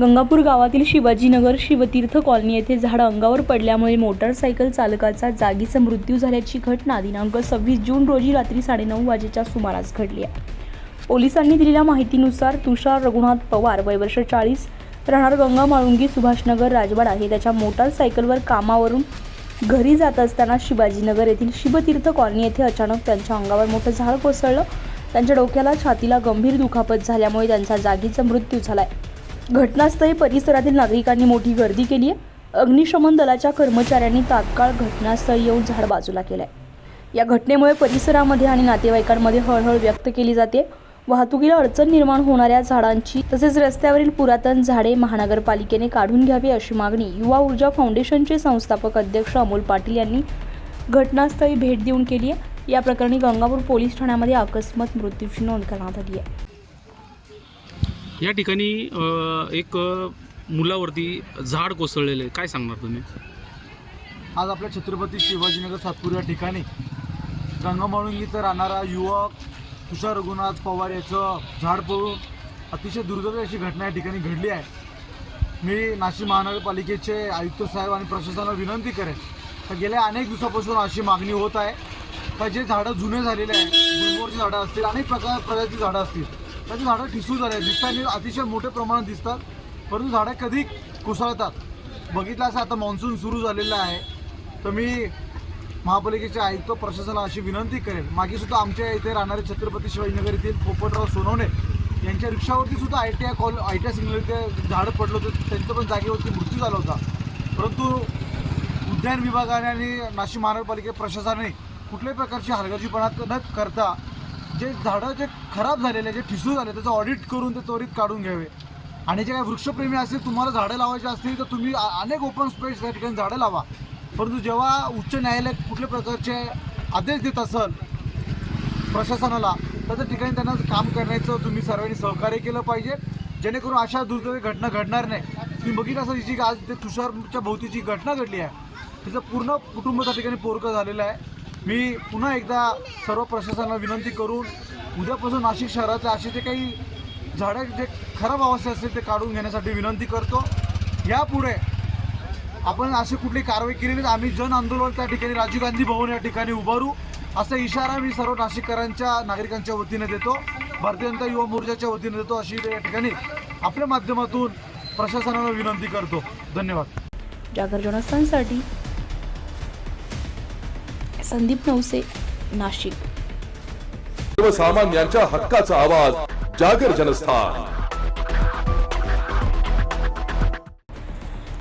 गंगापूर गावातील शिवाजीनगर शिवतीर्थ कॉलनी येथे झाड अंगावर पडल्यामुळे मोटारसायकल चालकाचा जागीचा मृत्यू झाल्याची घटना दिनांक सव्वीस जून रोजी रात्री साडेनऊ वाजेच्या सुमारास घडली आहे. पोलिसांनी दिलेल्या माहितीनुसार तुषार रघुनाथ पवार वय वर्ष चाळीस राहणार गंगा माळुंगी सुभाषनगर राजवाडा हे त्याच्या मोटारसायकलवर कामावरून घरी जात असताना शिवाजीनगर येथील शिवतीर्थ कॉलनी येथे अचानक त्यांच्या अंगावर मोठं झाड कोसळलं. त्यांच्या डोक्याला छातीला गंभीर दुखापत झाल्यामुळे त्यांचा जागीचा मृत्यू झाला आहे घटनास्थळी परिसरातील नागरिकांनी मोठी गर्दी केली आहे. अग्निशमन दलाच्या कर्मचाऱ्यांनी तात्काळ घटनास्थळी येऊन झाड बाजूला केलंय. या घटनेमुळे परिसरामध्ये आणि नातेवाईकांमध्ये हळहळ व्यक्त केली जाते. वाहतुकीला अडचण निर्माण होणाऱ्या झाडांची तसेच रस्त्यावरील पुरातन झाडे महानगरपालिकेने काढून घ्यावी अशी मागणी युवा ऊर्जा फाउंडेशनचे संस्थापक अध्यक्ष अमोल पाटील यांनी घटनास्थळी भेट देऊन केली आहे. या प्रकरणी गंगापूर पोलीस ठाण्यामध्ये अकस्मात मृत्यूची नोंद करण्यात आली आहे. या ठिकाणी एक मुलावरती झाड कोसळलेलं आहे. काय सांगणार तुम्ही? आज आपल्या छत्रपती शिवाजीनगर सातपूर या ठिकाणी गंगामाळुंगी इथं राहणारा युवक तुषार रघुनाथ पवार याचं झाड पडून अतिशय दुर्दैवी अशी घटना या ठिकाणी घडली आहे. मी नाशिक महानगरपालिकेचे आयुक्त साहेब आणि प्रशासनाला विनंती करेन तर गेल्या अनेक दिवसापासून अशी मागणी होत आहे का जे झाडं जुने झालेले आहेत गुलमोहरची झाडं असतील अनेक प्रकार प्रकारची झाडं असतील त्याची झाडं ठिसूळ झाले. दिसताना अतिशय मोठ्या प्रमाणात दिसतात. परंतु झाडं कधी कोसळतात? बघितलं असं आता मान्सून सुरू झालेलं आहे. तर मी महापालिकेच्या आयुक्त प्रशासनाला अशी विनंती करेन. मागेसुद्धा आमच्या इथे राहणारे छत्रपती शिवाजीनगर येथील पोपटराव सोनवणे यांच्या रिक्षावरती सुद्धा I T I call I T I signal ते झाडं पडलं होतं. त्यांचं पण जागेवरती मृत्यू झाला होता. परंतु उद्यान विभागाने आणि नाशिक महानगरपालिके प्रशासनाने कुठल्याही प्रकारची हलगर्जीपणा न करता जे झाडं जे खराब झालेले जे ठिसू झाले त्याचं ऑडिट करून ते त्वरित काढून घ्यावे. आणि जे काही वृक्षप्रेमी असतील तुम्हाला झाडं लावायची असतील तर तुम्ही अनेक ओपन स्पेस या ठिकाणी झाडं लावा. परंतु जेव्हा उच्च न्यायालय कुठल्या प्रकारचे आदेश देत असेल प्रशासनाला तर त्या ठिकाणी त्यांना काम करण्याचं तुम्ही सर्वांनी सहकार्य केलं पाहिजे. जेणेकरून अशा दुर्दैवी घटना घडणार नाही. तुम्ही बघितलं असं जी आज ते तुषारच्या भोवती जी घटना घडली आहे तिचं पूर्ण कुटुंब त्या ठिकाणी पोरकं झालेलं आहे. मी पुन्हा एकदा सर्व प्रशासनाला विनंती करून उद्यापासून नाशिक शहरातल्या असे जे काही झाडं जे खराब अवस्था असतील ते काढून घेण्यासाठी विनंती करतो. यापुढे आपण अशी कुठली कारवाई केली नाही. तर आम्ही जन आंदोलन त्या ठिकाणी राजीव गांधी भवन या ठिकाणी उभारू. असा इशारा मी सर्व नाशिककरांच्या नागरिकांच्या वतीने देतो. भारतीय जनता युवा मोर्चाच्या वतीने देतो. अशी या ठिकाणी आपल्या माध्यमातून प्रशासनाला विनंती करतो. धन्यवाद. जागर जनस्थानसाठी संदीप नवसे नाशिक. सर्वसामान्यांच्या हक्काचा आवाज जागर जनस्थान.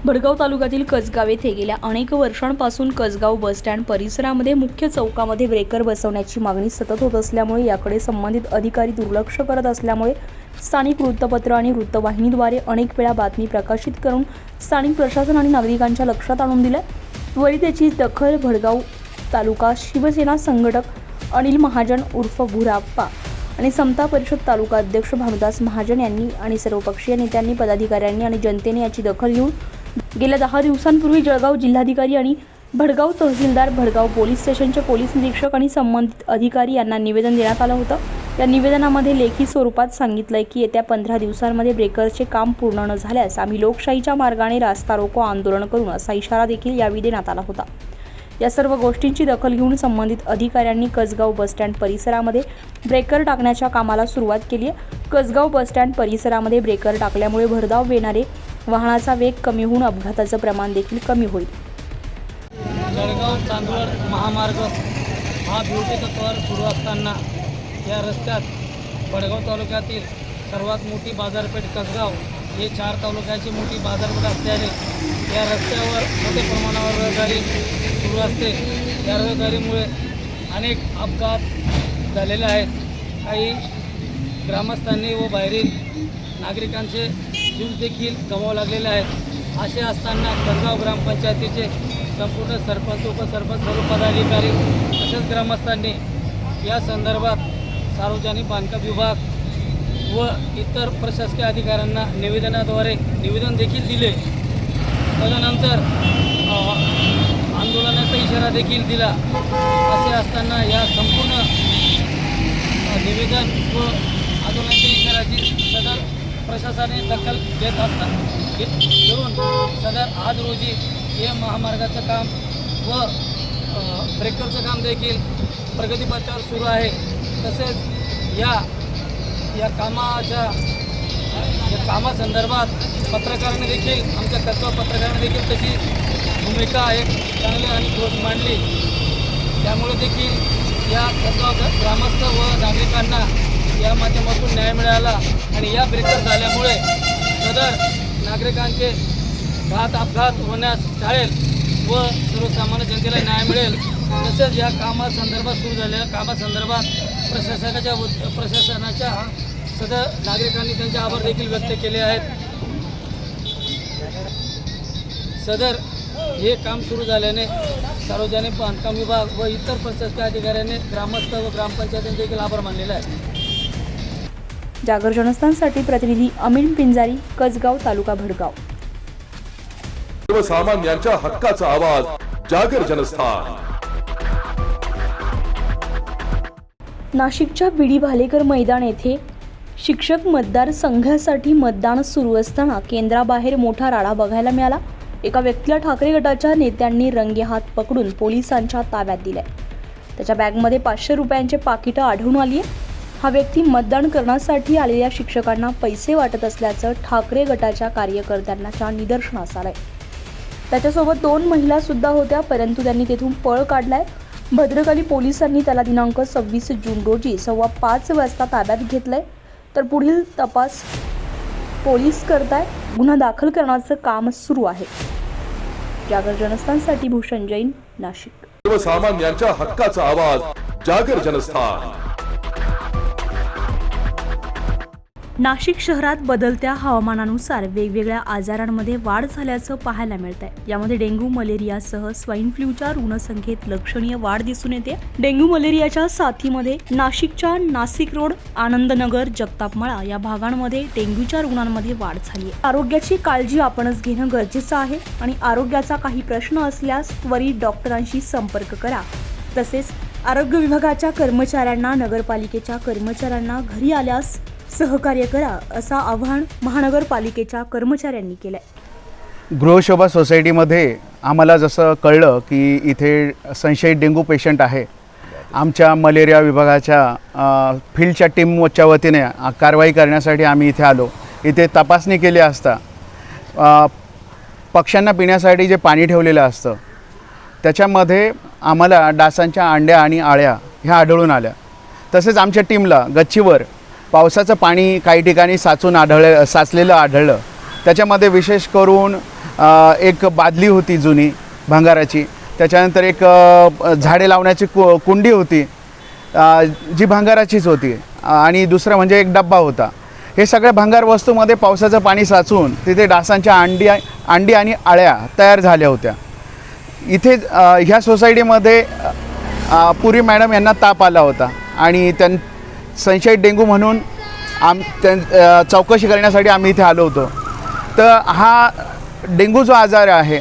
भडगाव तालुक्यातील कसगाव येथे गेल्या अनेक वर्षांपासून कसगाव बसस्टँड परिसरामध्ये मुख्य चौकामध्ये ब्रेकर बसवण्याची मागणी सतत होत असल्यामुळे याकडे संबंधित अधिकारी दुर्लक्ष करत असल्यामुळे स्थानिक वृत्तपत्र आणि वृत्तवाहिनीद्वारे अनेक वेळा बातमी प्रकाशित करून स्थानिक प्रशासन आणि नागरिकांच्या लक्षात आणून दिल्या. त्वरित याची दखल भडगाव तालुका शिवसेना संघटक अनिल महाजन उर्फ भुराप्पा आणि समता परिषद तालुका अध्यक्ष भानुदास महाजन यांनी आणि सर्वपक्षीय नेत्यांनी पदाधिकाऱ्यांनी आणि जनतेने याची दखल घेऊन गेल्या दहा दिवसांपूर्वी जळगाव जिल्हाधिकारी आणि भडगाव तहसीलदार भडगाव पोलीस स्टेशनचे पोलीस निरीक्षक आणि संबंधित अधिकारी यांना निवेदन देण्यात आलं होतं. या निवेदनामध्ये लेखी स्वरूपात सांगितलंय की येत्या पंधरा दिवसांमध्ये ब्रेकर्सचे काम पूर्ण न झाल्यास आम्ही लोकशाहीच्या मार्गाने रास्ता रोको आंदोलन करू असा इशारा देखील यावेळी देण्यात आला होता. या सर्व गोष्टींची दखल घेऊन संबंधित अधिकाऱ्यांनी कसगाव बसस्टँड परिसरामध्ये ब्रेकर टाकण्याच्या कामाला सुरुवात केली आहे. कसगाव बसस्टँड परिसरामध्ये ब्रेकर टाकल्यामुळे भरधाव येणारे वाहनाचा वेग कमी होऊन अपघाताचं प्रमाण देखील कमी होईल. जळगाव चांदवड महामार्ग हा ब्युटीचा कर सुरू असताना या रस्त्यात वडगाव तालुक्यातील सर्वात मोठी बाजारपेठ कसगाव हे चार तालुक्याची मोठी बाजारपेठ असल्याने या रस्त्यावर मोठ्या प्रमाणावर रहदारी सुरू असते. या रहदारीमुळे अनेक अपघात झालेले आहेत. काही ग्रामस्थांनी व बाहेरील नागरिकांचे जीवदेखील देखील लागलेले आहेत. असे असताना कसगाव ग्रामपंचायतीचे संपूर्ण सरपंच उपसरपंच सर्व पदाधिकारी तसेच ग्रामस्थांनी या संदर्भात सार्वजनिक बांधकाम विभाग व इतर प्रशासकीय अधिकाऱ्यांना निवेदनाद्वारे निवेदन देखील दिले. तदनंतर आंदोलनाचा इशारा देखील दिला. असे असताना या संपूर्ण निवेदन व आंदोलनाच्या इशाराची सदर प्रशासनाने दखल घेत असता घेत घेऊन सदर आज रोजी हे महामार्गाचं काम व ब्रेकरचं काम देखील प्रगतीपथावर सुरू आहे. तसेच या या कामाच्या या कामासंदर्भात पत्रकारांनी देखील आमच्या तत्व पत्रकारांनी देखील त्याची भूमिका एक चांगली आणि ठोस मांडली. त्यामुळे देखील या ग्रामस्थ व नागरिकांना या माध्यमातून न्याय मिळाला आणि या ब्रेकर झाल्यामुळे सदर नागरिकांचे घात अपघात होण्यास टाळेल व सर्वसामान्य जनतेला न्याय मिळेल. तसेच या कामासंदर्भात सुरू झालेल्या कामासंदर्भात प्रशासनाच्या प्रशासनाच्या सदर नागरिकांनी त्यांचे आभार देखील व्यक्त केले आहेत. सदर हे काम सुरू झाल्याने सार्वजनिक बांधकाम विभाग व इतर प्रशासकीय अधिकाऱ्यांनी ग्रामस्थ व ग्रामपंचायतींनी देखील आभार मानलेला आहे. जागर जनस्थानसाठी प्रतिनिधी अमीन पिंजारी कसगाव तालुका भडगाव. सर्वसामान्यांच्या हक्काचा आवाज जागर जनस्थान. नाशिकच्या बीडी भालेकर मैदान येथे शिक्षक मतदार संघासाठी मतदान सुरू असताना केंद्राबाहेर मोठा राडा बघायला मिळाला. एका व्यक्तीला ठाकरे गटाच्या नेत्यांनी रंगे हात पकडून पोलिसांच्या ताब्यात दिलाय. त्याच्या बॅगमध्ये पाचशे रुपयांचे पाकिटं आढळून आली आहे हा व्यक्ती मतदान करण्यासाठी आलेल्या शिक्षकांना पैसे वाटत असल्याचं ठाकरे गटाच्या कार्यकर्त्यांच्या निदर्शनास आलंय. त्याच्यासोबत दोन महिला सुद्धा होत्या परंतु त्यांनी तेथून पळ काढलाय. भद्रकाली पोलिसांनी त्याला दिनांक सव्वीस जून रोजी सव्वा पाच वाजता ताब्यात घेतलंय. तर पुढील तपास पोलीस करताय गुन्हा दाखल करण्याचं काम सुरू आहे. जागर जनस्थानसाठी भूषण जैन नाशिक. सर्वसामान्यांच्या हक्काचा आवाज जागर जनस्थान. नाशिक शहरात बदलत्या हवामानानुसार वेगवेगळ्या आजारांमध्ये वाढ झाल्याचं पाहायला मिळत आहे यामध्ये डेंग्यू मलेरियासह स्वाईन फ्लूच्या रुग्णसंख्येत लक्षणीय वाढ दिसून येते. डेंग्यू मलेरियाच्या साथीमध्ये नाशिकच्या नाशिक रोड आनंदनगर जगतापमाळा या भागांमध्ये डेंग्यूच्या रुग्णांमध्ये वाढ झाली आहे आरोग्याची काळजी आपणच घेणं गरजेचं आहे आणि आरोग्याचा काही प्रश्न असल्यास त्वरित डॉक्टरांशी संपर्क करा. तसेच आरोग्य विभागाच्या कर्मचाऱ्यांना नगरपालिकेच्या कर्मचाऱ्यांना घरी आल्यास सहकार्य करा असं आवाहन महानगरपालिकेच्या कर्मचाऱ्यांनी केलंय. गृहशोभा सोसायटीमध्ये आम्हाला जसं कळलं की इथे संशयित डेंग्यू पेशंट आहे. आमच्या मलेरिया विभागाच्या फील्डच्या टीमच्या वतीने कारवाई करण्यासाठी आम्ही इथे आलो. इथे तपासणी केली असता पक्ष्यांना पिण्यासाठी जे पाणी ठेवलेलं असतं त्याच्यामध्ये आम्हाला डासांच्या अंड्या आणि आळ्या ह्या आढळून आल्या. तसेच आमच्या टीमला गच्चीवर पावसाचं पाणी काही ठिकाणी साचून आढळ साचलेलं आढळलं. त्याच्यामध्ये विशेष करून एक बादली होती जुनी भांगाराची. त्याच्यानंतर एक झाडे लावण्याची कु कुंडी होती. जी भांगाराचीच होती. आणि दुसरं म्हणजे एक डब्बा होता. हे सगळ्या भांगार वस्तूमध्ये पावसाचं पाणी साचून तिथे डासांच्या अंडी अंडी आणि आळ्या तयार झाल्या होत्या. इथे ह्या सोसायटीमध्ये पुरी मॅडम यांना ताप आला होता. आणि त्यां संशयित डेंगू म्हणून आम त्यां चौकशी करण्यासाठी आम्ही इथे आलो होतो. तर हा डेंगू जो आजार आहे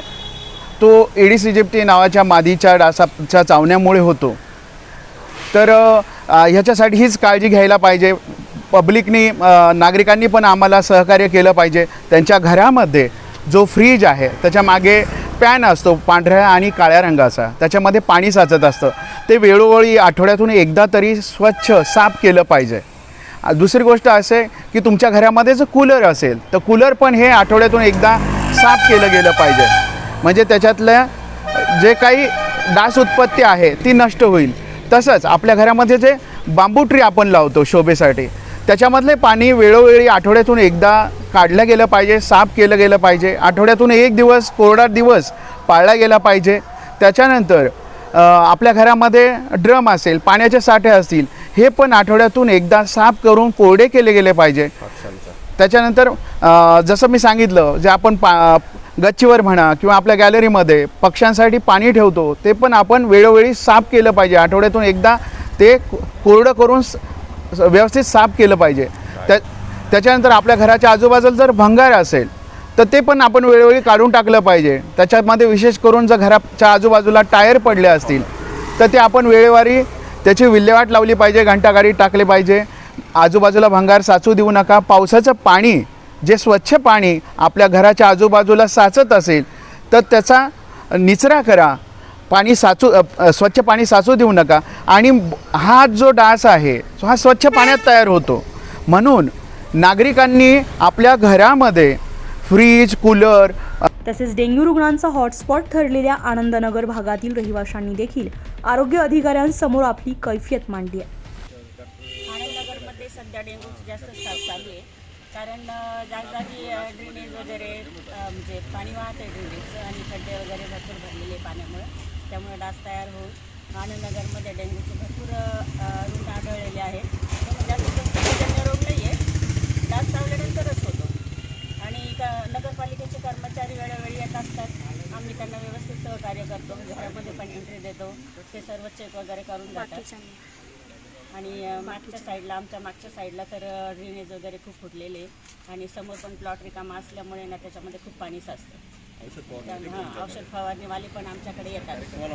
तो एडिस इजिप्टी नावाच्या मादीच्या डासाच्या चावण्यामुळे होतो. तर ह्याच्यासाठी हीच काळजी घ्यायला पाहिजे. पब्लिकनी नागरिकांनी पण आम्हाला सहकार्य केलं पाहिजे. त्यांच्या घरामध्ये जो फ्रीज आहे त्याच्यामागे पॅन असतो पांढऱ्या आणि काळ्या रंगाचा. त्याच्यामध्ये पाणी साचत असतं. ते वेळोवेळी आठवड्यातून एकदा तरी स्वच्छ साफ केलं पाहिजे. दुसरी गोष्ट असे की तुमच्या घरामध्ये जर कूलर असेल तर कूलर पण हे आठवड्यातून एकदा साफ केलं गेलं पाहिजे. म्हणजे त्याच्यातल्या जे काही डास उत्पत्ती आहे ती नष्ट होईल. तसंच आपल्या घरामध्ये जे बांबू ट्री आपण लावतो शोभेसाठी त्याच्यामधले पाणी वेळोवेळी आठवड्यातून एकदा काढलं गेलं पाहिजे साफ केलं गेलं पाहिजे. आठवड्यातून एक दिवस कोरडा दिवस पाळला गेला पाहिजे. त्याच्यानंतर आपल्या घरामध्ये ड्रम असेल पाण्याचे साठे असतील हे पण आठवड्यातून एकदा साफ करून कोरडे केले गेले पाहिजे. त्याच्यानंतर जसं मी सांगितलं जे आपण पा गच्चीवर म्हणा किंवा आपल्या गॅलरीमध्ये पक्ष्यांसाठी पाणी ठेवतो ते पण आपण वेळोवेळी साफ केलं पाहिजे. आठवड्यातून एकदा ते कोरडं करून व्यवस्थित साफ केलं पाहिजे. त्या त्याच्यानंतर आपल्या घराच्या आजूबाजूला जर भंगार असेल तर ते पण आपण वेळोवेळी काढून टाकलं पाहिजे. त्याच्यामध्ये विशेष करून जर घराच्या आजूबाजूला टायर पडले असतील तर ते आपण वेळेवारी त्याची विल्हेवाट लावली पाहिजे घंटागाडी टाकले पाहिजे. आजूबाजूला भंगार साचू देऊ नका. पावसाचं पाणी जे स्वच्छ पाणी आपल्या घराच्या आजूबाजूला साचत असेल तर त्याचा निचरा करा. पाणी साचू स्वच्छ पाणी साचू देऊ नका. आणि हा जो डास आहे तो हा स्वच्छ पाण्यात तयार होतो. म्हणून नागरिकांनी आपल्या घरामध्ये फ्रीज कूलर तसेच डेंग्यू रुग्णांचा हॉटस्पॉट ठरलेल्या आनंदनगर भागातील रहिवाशांनी देखील आरोग्य अधिकाऱ्यांसमोर आपली कैफियत मांडली आहे. आनंदनगरमध्ये सध्या डेंग्यूची जास्त साथ चालू आहे. कारण जागजागी ड्रेनेज वगैरे म्हणजे पाणी वाहत आहे ड्रेनेजचं आणि खड्डे वगैरे भरपूर भरलेले पाण्यामुळे. त्यामुळे डास तयार होऊन आनंदनगरमध्ये डेंग्यूचे भरपूर रुग्ण आढळलेले आहेत. जास्त संसर्गजन्य रोग नाही आहे. डास चावल्यानंतरच होतो. आणि क नगरपालिकेचे कर्मचारी वेळोवेळी येत असतात. आम्ही त्यांना व्यवस्थित सहकार्य करतो. घरामध्ये पण एंट्री देतो. ते सर्व चेक वगैरे करून जातात आणि मागच्या साईडला आमच्या मागच्या साईडला तर ड्रेनेज वगैरे खूप फुटलेले आणि समोर पण प्लॉट रिकामा असल्यामुळे ना त्याच्यामध्ये खूप पाणी साचतं. त्यामुळे- हां औषध फवारणीवाले पण आमच्याकडे येतात. हो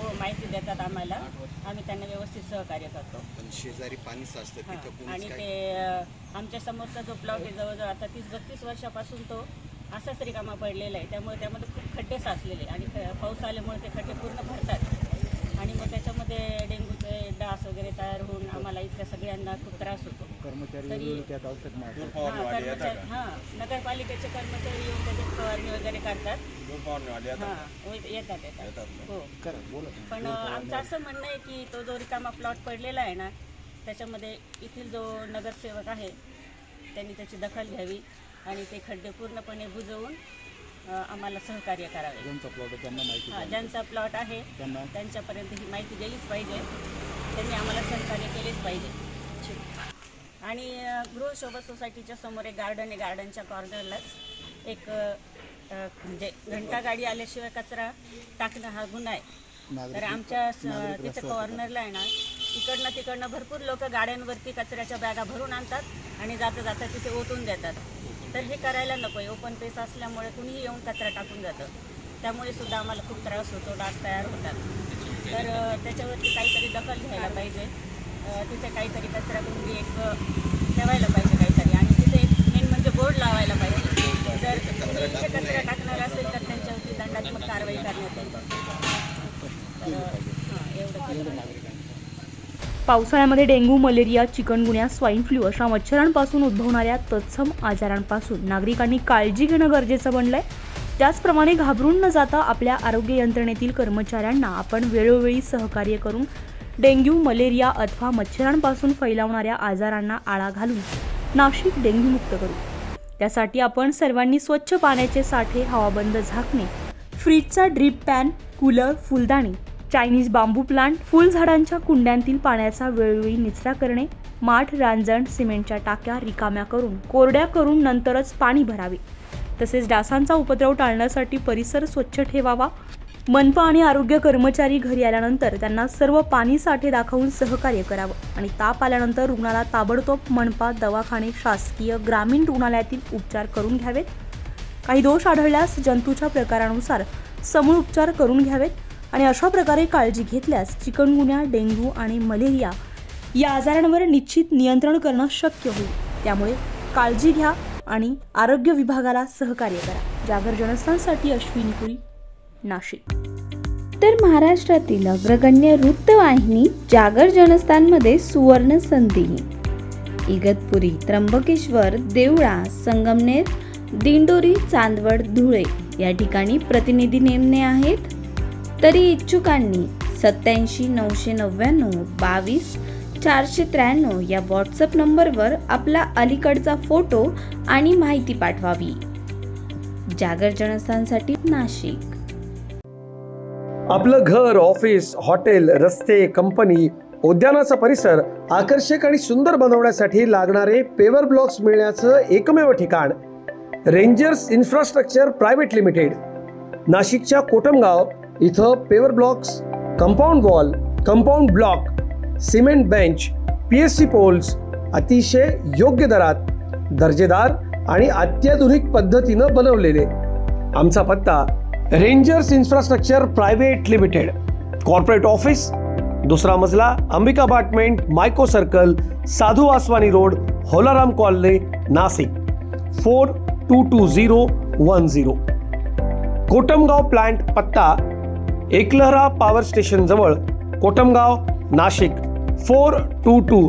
हो, माहिती देतात आम्हाला. आम्ही त्यांना व्यवस्थित सहकार्य करतो. पण शेजारी पाणी साचतं तिथं हां. कोणीच आणि काय ते अ, आमच्या समोरचा जो प्लॉट आहे जवळजवळ आता तीस बत्तीस वर्षापासून तो असाच रिकामा पडलेला आहे. त्यामुळे त्यामध्ये खूप खड्डे साचलेले आणि ख- पाऊस आल्यामुळे ते खड्डे पूर्ण भरतात. आणि मग त्याच्यामध्ये डेंग्यूचे डास वगैरे तयार होऊन आम्हाला इथल्या सगळ्यांना खूप त्रास होतो. तरी हां कर्मचारी हां नगरपालिकेचे कर्मचारी येऊन त्याच्यात फवारणी वगैरे करतात. हां हो, येतात येतात. हो. पण अ, आमचं असं म्हणणं आहे की तो जो रिकामा प्लॉट पडलेला आहे ना त्याच्यामध्ये येथील जो नगरसेवक आहे त्यांनी त्याची दखल घ्यावी आणि ते खड्डे पूर्णपणे बुजवून अ, आम्हाला सहकार्य करावे. हां ज्यांचा प्लॉट आहे त्यांच्यापर्यंत ही माहिती गेलीच पाहिजे. त्यांनी आम्हाला सहकार्य केलेच पाहिजे. आणि गृहशोभा सोसायटीच्या समोर एक गार्डन आहे गार्डनच्या कॉर्नरलाच एक म्हणजे घंटा गाडी आल्याशिवाय कचरा टाकणं हा गुन्हा आहे. तर आमच्या तिथं कॉर्नरला आहे ना इकडनं तिकडनं भरपूर लोक गाड्यांवरती कचऱ्याच्या बॅगा भरून आणतात आणि जाता जाता तिथे ओतून देतात. तर हे करायला नको आहे ओपन पेस असल्यामुळे कुणीही येऊन कचरा टाकून जातं. त्यामुळे सुद्धा आम्हाला खूप त्रास होतो डास तयार होतात. तर त्याच्यावरती काहीतरी दखल घ्यायला पाहिजे. तिथे काहीतरी कचरा कुंडी एक ठेवायला पाहिजे काहीतरी. आणि तिथे एक मेन म्हणजे बोर्ड लावायला पाहिजे. जर तुम्ही इथे कचरा टाकणार असेल तर त्यांच्यावरती दंडात्मक कारवाई करण्यात येईल. एवढं पावसाळ्यामध्ये dengue malaria chikungunya swine flu अशा मच्छरांपासून उद्भवणाऱ्या तत्सम आजारांपासून नागरिकांनी काळजी घेणं गरजेचं बनलं आहे त्याचप्रमाणे घाबरून न जाता आपल्या आरोग्य यंत्रणेतील कर्मचाऱ्यांना आपण वेळोवेळी सहकार्य करून डेंग्यू मलेरिया अथवा मच्छरांपासून फैलावणाऱ्या आजारांना आळा घालून नाशिक डेंग्यूमुक्त करू. त्यासाठी आपण सर्वांनी स्वच्छ पाण्याचे साठे हवाबंद झाकणे फ्रीजचा ड्रीप पॅन कूलर फुलदाणी चायनीज बांबू प्लांट फुलझाडांच्या कुंड्यांतील पाण्याचा वेळोवेळी निचरा करणे माठ रांजण सिमेंटच्या टाक्या रिकाम्या करून कोरड्या करून नंतरच पाणी भरावे. तसेच डासांचा उपद्रव टाळण्यासाठी परिसर स्वच्छ ठेवावा. मनपा आणि आरोग्य कर्मचारी घरी आल्यानंतर त्यांना सर्व पाणी साठे दाखवून सहकार्य करावं आणि ताप आल्यानंतर रुग्णाला ताबडतोब मनपा दवाखाने शासकीय ग्रामीण रुग्णालयातील उपचार करून घ्यावेत. काही दोष आढळल्यास जंतूच्या प्रकारानुसार समूळ उपचार करून घ्यावेत आणि अशा प्रकारे काळजी घेतल्यास चिकनगुन्या डेंग्यू आणि मलेरिया या आजारांवर निश्चित नियंत्रण करणं शक्य होईल. त्यामुळे काळजी घ्या आणि आरोग्य विभागाला सहकार्य करा. जागर जनस्थानसाठी अश्विनी पुरी. नाशिक. तर महाराष्ट्रातील अग्रगण्य वृत्तवाहिनी जागर जनस्थानमध्ये सुवर्ण संधी इगतपुरी त्र्यंबकेश्वर देवळा संगमनेर दिंडोरी चांदवड धुळे या ठिकाणी प्रतिनिधी नेमणे आहेत. तरी इच्छुकांनी सत्याऐंशी नऊशे नव्याण्णव बावीस चारशे त्र्याण्णव या व्हॉट्सअप नंबरवर आपला अलीकडचा फोटो आणि माहिती पाठवावी. जागर जनस्थानसाठी नाशिक. आपलं घर ऑफिस हॉटेल रस्ते कंपनी उद्यानाचा परिसर आकर्षक आणि सुंदर बनवण्यासाठी लागणारे पेवर ब्लॉक्स मिळण्याचं एकमेव ठिकाण. रेंजर्स इन्फ्रास्ट्रक्चर प्रायव्हेट लिमिटेड नाशिकच्या कोटमगाव इथं paver blocks compound wall compound block cement bench P S C poles अतिशय योग्य दरात दर्जेदार आणि अत्याधुनिक पद्धतीनं बनवलेले. आमचा पत्ता rangers infrastructure private limited corporate office दुसरा मजला Ambika apartment Mico circle Sadhu Aswani road Holaram colony Nashik four two two zero one zero Kotamgaon plant पत्ता एकलहरा पॉवर स्टेशन जवळ Kotamgaon Nashik four two two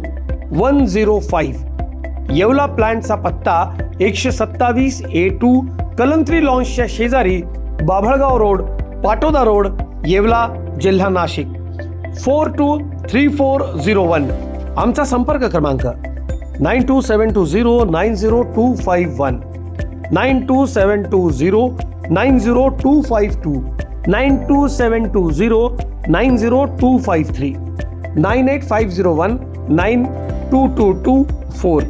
one zero five Yeola प्लांटचा पत्ता एकशे सत्तावीस A two Kalantri लॉन्सच्या शेजारी Babhalgaon road Patoda road Yeola जिल्हा Nashik. Four two three four zero one. आमचा संपर्क क्रमांक nine two seven two zero nine zero two five one. Nine two seven two zero nine zero two five two. Nine two seven two zero nine zero two five three. Nine eight five zero one nine two two two four.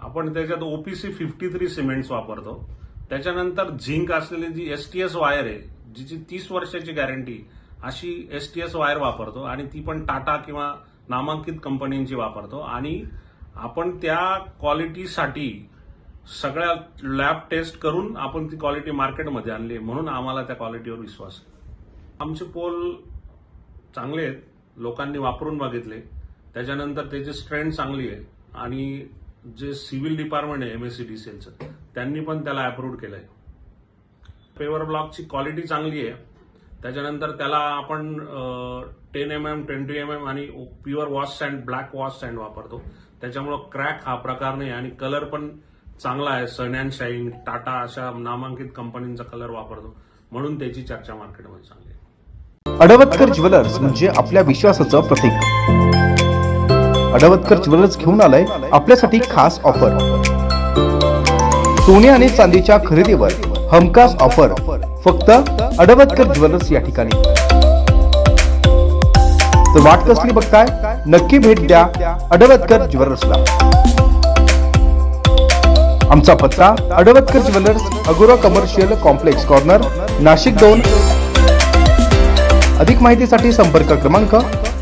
आपण त्याच्यात OPC fifty three cements वापरतो. त्याच्यानंतर zinc असलेली G S T S wire आहे जिची तीस वर्षाची guarantee अशी एस टी एस वायर वापरतो आणि ती पण टाटा किंवा नामांकित कंपन्यांची वापरतो. आणि आपण त्या क्वालिटीसाठी सगळ्या लॅब टेस्ट करून आपण ती क्वालिटी मार्केटमध्ये आणली म्हणून आम्हाला त्या क्वालिटीवर विश्वास आहे. आमचे पोल चांगले आहेत. लोकांनी वापरून बघितले. त्याच्यानंतर त्याची स्ट्रेंथ चांगली आहे. आणि जे सिव्हिल डिपार्टमेंट आहे एमएससीडीसीएलचं त्यांनी पण त्याला अप्रूव्ह केलंय. पेवर ब्लॉकची क्वालिटी चांगली आहे. त्याच्यानंतर त्याला आपण ten M M twenty M M आणि pure wash sand black wash sand वापरतो. त्याच्यामुळं क्रॅक हा प्रकार नाही आणि कलर पण चांगला आहे. सन अँड शाईन टाटा अशा नामांकित कंपनींचा कलर वापरतो. म्हणून त्याची चर्चा मार्केटमध्ये चांगली आहे. अडवतकर ज्वेलर्स म्हणजे आपल्या विश्वासाचं प्रतीक. अडवतकर ज्वेलर्स घेऊन आलाय आपल्यासाठी खास ऑफर. सोने आणि चांदीच्या खरेदीवर हमखास ऑफर. फक्त अडवतकर ज्वेलर्स या ठिकाणी. तर वाट कसली बघताय? नक्की भेट द्या अडवतकर ज्वेलर्सला. आमचा पत्ता Adavatkar jewellers Agora commercial complex corner Nashik दोन. अधिक माहितीसाठी संपर्क क्रमांक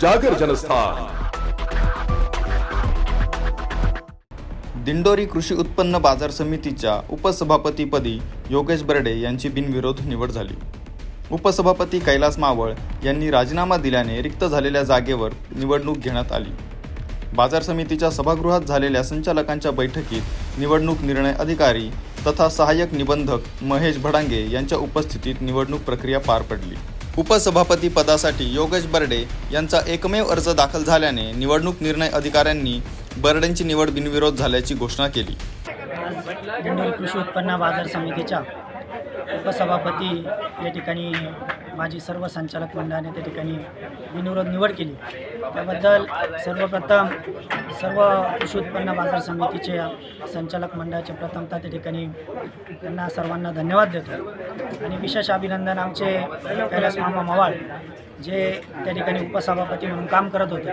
जागर जनस्थान। दिंडोरी कृषी उत्पन्न बाजार समितीच्या उपसभापतीपदी योगेश बर्डे यांची बिनविरोध निवड झाली. उपसभापती कैलास मावळ यांनी राजीनामा दिल्याने रिक्त झालेल्या जागेवर निवडणूक घेण्यात आली. बाजार समितीच्या सभागृहात झालेल्या संचालकांच्या बैठकीत निवडणूक निर्णय अधिकारी तथा सहाय्यक निबंधक महेश भडांगे यांच्या उपस्थितीत निवडणूक प्रक्रिया पार पडली. उपसभापती पदासाठी योगेश बर्डे यांचा एकमेव अर्ज दाखल झाल्याने निवडणूक निर्णय अधिकाऱ्यांनी बर्डेंची निवड बिनविरोध झाल्याची घोषणा केली. आज कृषी उत्पन्न बाजार समितीच्या उपसभापती या ठिकाणी माझी सर्व संचालक मंडळाने त्या ठिकाणी बिनविरोध निवड केली. त्याबद्दल सर्वप्रथम सर्व कृषी उत्पन्न बाजार समितीचे संचालक मंडळाचे प्रथमतः त्या ठिकाणी त्यांना सर्वांना धन्यवाद देतो. आणि विशेष अभिनंदन आमचे कैलास मामा मवाळ जे त्या ठिकाणी उपसभापती म्हणून काम करत होते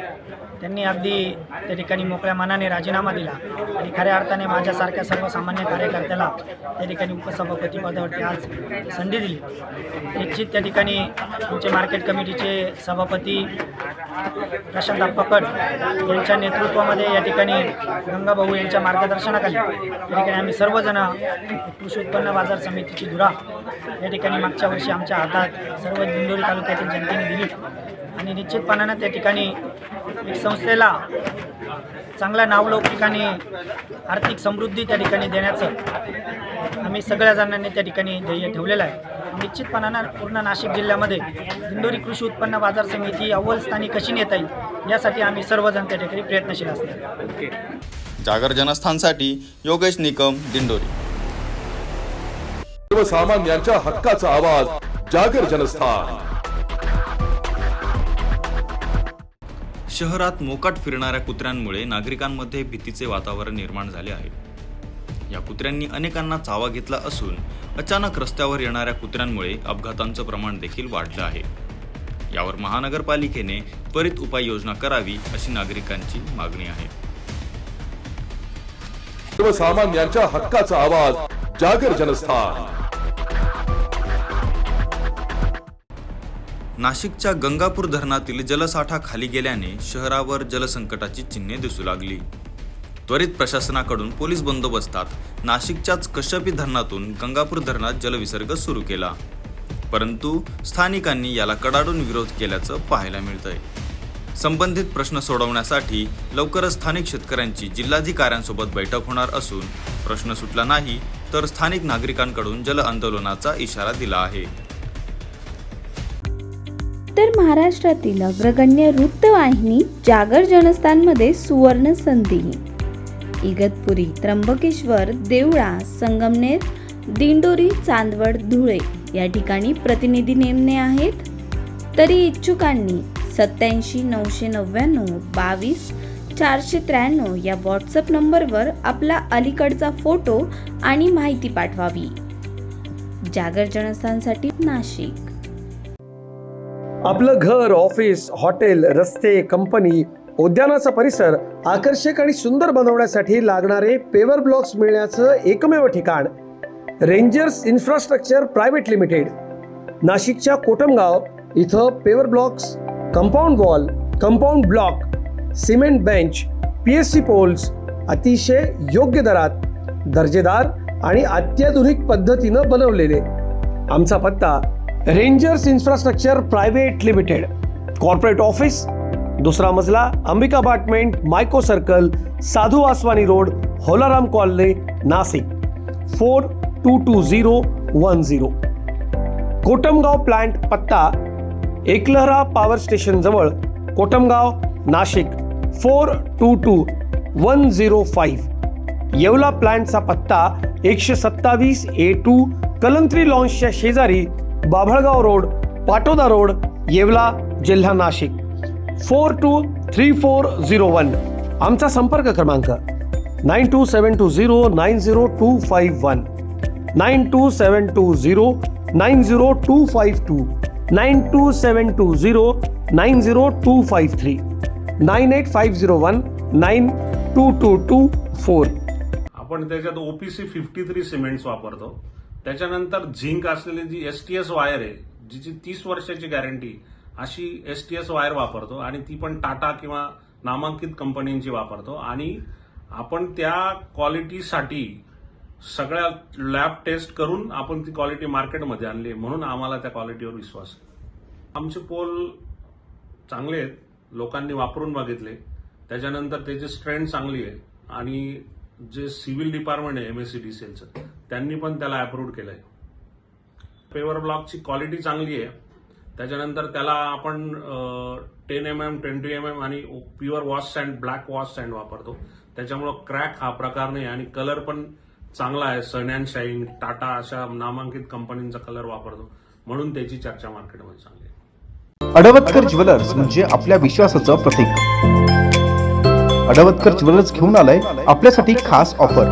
त्यांनी अगदी त्या ठिकाणी मोकळ्या मनाने राजीनामा दिला आणि खऱ्या अर्थाने माझ्यासारख्या सर्वसामान्य कार्यकर्त्याला त्या ठिकाणी उपसभापती पदावरती आज संधी दिली. निश्चित त्या ठिकाणी आमचे मार्केट कमिटीचे सभापती प्रशांत पकड यांच्या नेतृत्वामध्ये या ठिकाणी गंगाभाऊ यांच्या मार्गदर्शनाखाली या ठिकाणी आम्ही सर्वजण कृषी उत्पन्न बाजार समितीची धुरा या ठिकाणी मागच्या वर्षी आमच्या हातात सर्व दिंडोरी तालुक्यातील जनतेने दिली आणि निश्चितपणानं त्या ठिकाणी एक संस्थेला चांगल्या नावलौकिक आणि आर्थिक समृद्धी त्या ठिकाणी देण्याचं आम्ही सगळ्या जणांनी त्या ठिकाणी ध्येय ठेवलेलं आहे. निश्चितपणानं पूर्ण नाशिक जिल्ह्यामध्ये दिंडोरी कृषी उत्पन्न बाजार समिती अव्वल स्थानी कशी नेता येईल यासाठी आम्ही सर्वजण त्या ठिकाणी प्रयत्नशील असणार जागर जनस्थानसाठी योगेश निकम दिंडोरी. सर्वसामान्यांच्या हक्काचा आवाज जागर जनस्थान. शहरात मोकाट फिरणाऱ्या कुत्र्यांमुळे नागरिकांमध्ये भीतीचे वातावरण निर्माण झाले आहे. या कुत्र्यांनी अनेकांना चावा घेतला असून अचानक रस्त्यावर येणाऱ्या कुत्र्यांमुळे अपघातांचं प्रमाण देखील वाढलं आहे. यावर महानगरपालिकेने त्वरित उपाययोजना करावी अशी नागरिकांची मागणी आहे. सर्वसामान्यांच्या हक्काचा आवाज जागर जनस्थान. नाशिकच्या गंगापूर धरणातील जलसाठा खाली गेल्याने शहरावर जलसंकटाची चिन्हे दिसू लागली. त्वरित प्रशासनाकडून पोलीस बंदोबस्तात नाशिकच्याच कश्यपी धरणातून गंगापूर धरणात जलविसर्ग सुरू केला. परंतु स्थानिकांनी याला कडाडून विरोध केल्याचं पाहायला मिळतंय. संबंधित प्रश्न सोडवण्यासाठी लवकरच स्थानिक शेतकऱ्यांची जिल्हाधिकाऱ्यांसोबत बैठक होणार असून प्रश्न सुटला नाही तर स्थानिक नागरिकांकडून जल आंदोलनाचा इशारा दिला आहे. तर महाराष्ट्रातील अग्रगण्य वृत्तवाहिनी जागर जनस्थानमध्ये सुवर्ण संधी. इगतपुरी त्र्यंबकेश्वर देवळा संगमनेर दिंडोरी चांदवड धुळे या ठिकाणी प्रतिनिधी नेमणे आहेत. तरी इच्छुकांनी सत्याऐंशी नऊशे नव्याण्णव बावीस चारशे त्र्याण्णव या व्हॉट्सअप नंबरवर आपला अलीकडचा फोटो आणि माहिती पाठवावी. जागर जनस्थानसाठी नाशिक. आपलं घर ऑफिस हॉटेल रस्ते कंपनी उद्यानाचा परिसर आकर्षक आणि सुंदर बनवण्यासाठी लागणारे पेवर ब्लॉक्स मिळण्याचं एकमेव ठिकाण. रेंजर्स इन्फ्रास्ट्रक्चर प्रायव्हेट लिमिटेड नाशिकच्या कोटमगाव इथं paver blocks compound wall compound block cement bench P S C poles अतिशय योग्य दरात दर्जेदार आणि अत्याधुनिक पद्धतीनं बनवलेले. आमचा पत्ता rangers infrastructure private limited corporate office दुसरा मजला Ambika apartment Mico circle Sadhu Aswani road Holaram colony Nashik four two two zero one zero Kotamgaon plant पत्ता एकलहरा पॉवर स्टेशन जवळ Kotamgaon Nashik four two two one zero five Yeola प्लांटचा पत्ता एकशे सत्तावीस A two Kalantri लॉन्सच्या शेजारी Babhalgaon road Patoda road Yeola जिल्हा Nashik. Four two three four zero one. आमचा संपर्क क्रमांक nine two seven two zero nine zero two five one. Nine two seven two zero nine zero two five two. Nine two seven two zero nine zero two five three. Nine eight five zero one nine two two two four. आपण त्याच्यात OPC fifty three cements वापरतो. त्याच्यानंतर zinc असलेली G S T S wire आहे जिची तीस वर्षाची guarantee अशी एस टी एस वायर वापरतो आणि ती पण टाटा किंवा नामांकित कंपनींची वापरतो. आणि आपण त्या क्वालिटीसाठी सगळ्या लॅब टेस्ट करून आपण ती क्वालिटी मार्केटमध्ये आणली आहे. म्हणून आम्हाला त्या क्वालिटीवर विश्वास आहे. आमचे पोल चांगले आहेत. लोकांनी वापरून बघितले. त्याच्यानंतर त्याची स्ट्रेंथ चांगली आहे. आणि जे सिव्हिल डिपार्टमेंट आहे एम एस सी डी एमएससीडीसीएलचं त्यांनी पण त्याला अप्रूव्ह केलंय. पेवर ब्लॉकची क्वालिटी चांगली आहे. त्याच्यानंतर त्याला आपण ten M M twenty M M आणि pure wash sand black wash sand वापरतो. त्याच्यामुळं क्रॅक हा प्रकार नाही आणि कलर पण चांगला आहे. सन अँड शाईन टाटा अशा नामांकित कंपनींचा कलर वापरतो. म्हणून त्याची चर्चा मार्केटमध्ये चांगली आहे. अडवतकर ज्वेलर्स म्हणजे आपल्या विश्वासाचं प्रतीक. अडवतकर ज्वेलर्स घेऊन आलाय आपल्यासाठी खास ऑफर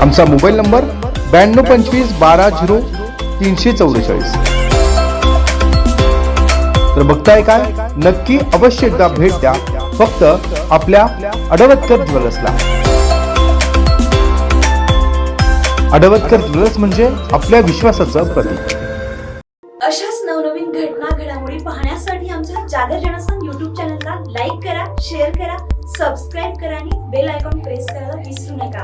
आमचा मोबाईल नंबर ब्याण्णव पंचवीस बारा झिरो तीनशे चौवेचाळीस. तर बघताय काय? नक्की अवश्य एकदा भेट द्या. फक्त आपल्या अडवतकर ज्वेलर्सला. अडवतकर ज्वेलर्स म्हणजे आपल्या विश्वासाचं प्रतीक. अशाच नवनवीन घटना घडामोडी पाहण्यासाठी आमच्या जागर जनस्थान युट्यूब चॅनलला लाईक करा शेअर करा सबस्क्राईब करा आणि बेल आयकॉन प्रेस करायला विसरू नका.